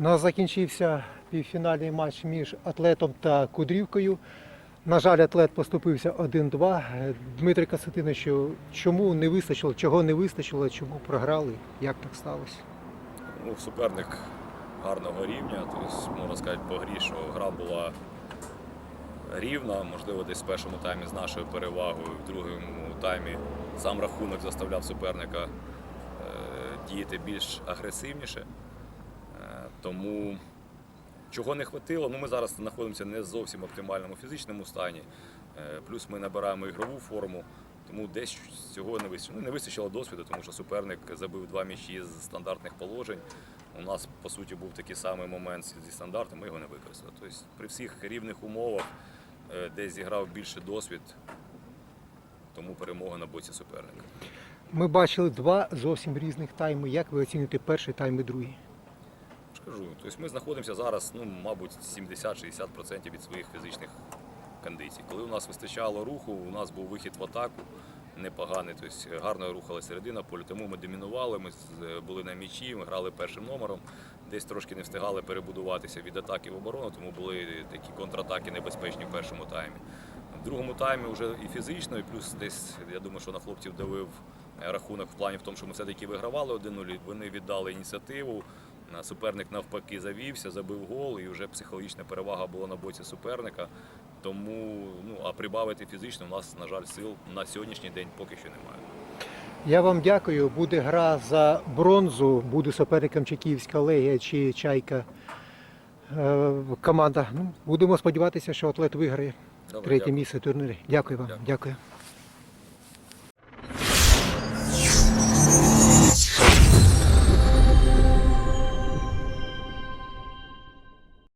Нас закінчився півфінальний матч між атлетом та Кудрівкою. На жаль, атлет поступився 1-2. Е, Дмитре чому не вистачило, чого не вистачило, чому програли? Як так сталося? Ну, суперник гарного рівня, тобто, можна сказати, по грі, що гра була рівна, можливо, десь в першому таймі з нашою перевагою, в другому таймі сам рахунок заставляв суперника е, діяти більш агресивніше. Тому чого не хватило, ну ми зараз знаходимося не в зовсім оптимальному фізичному стані. Е, Плюс ми набираємо ігрову форму, тому десь цього не вистачило. Ну, не вистачило досвіду, тому що суперник забив два м'ячі з стандартних положень. У нас, по суті, був такий самий момент зі стандартом, ми його не використали. Тобто при всіх рівних умовах е, десь зіграв більше досвід, тому перемога на боці суперника. Ми бачили два зовсім різних тайми. Як ви оціните перший тайм і другий? Кажу, тобто ми знаходимося зараз, ну, мабуть, 70-60% від своїх фізичних кондицій. Коли у нас вистачало руху, у нас був вихід в атаку непоганий, тобто гарно рухала середина поля, тому ми домінували, ми з- були на м'ячі, ми грали першим номером, десь трошки не встигали перебудуватися від атаки в оборону, тому були такі контратаки небезпечні в першому таймі. В другому таймі вже і фізично, і плюс десь, я думаю, що на хлопців давив е, рахунок в плані в тому, що ми все-таки вигравали 1-0, вони віддали ініціативу. Суперник навпаки завівся, забив гол, і вже психологічна перевага була на боці суперника. Тому, ну а прибавити фізично у нас, на жаль, сил на сьогоднішній день поки що немає. Я вам дякую. Буде гра за бронзу, буде суперником чи Київська легія, чи Чайка. Е, Команда. Ну, будемо сподіватися, що атлет виграє Добре, третє дякую. місце турнірі. Дякую вам. Дякую. дякую.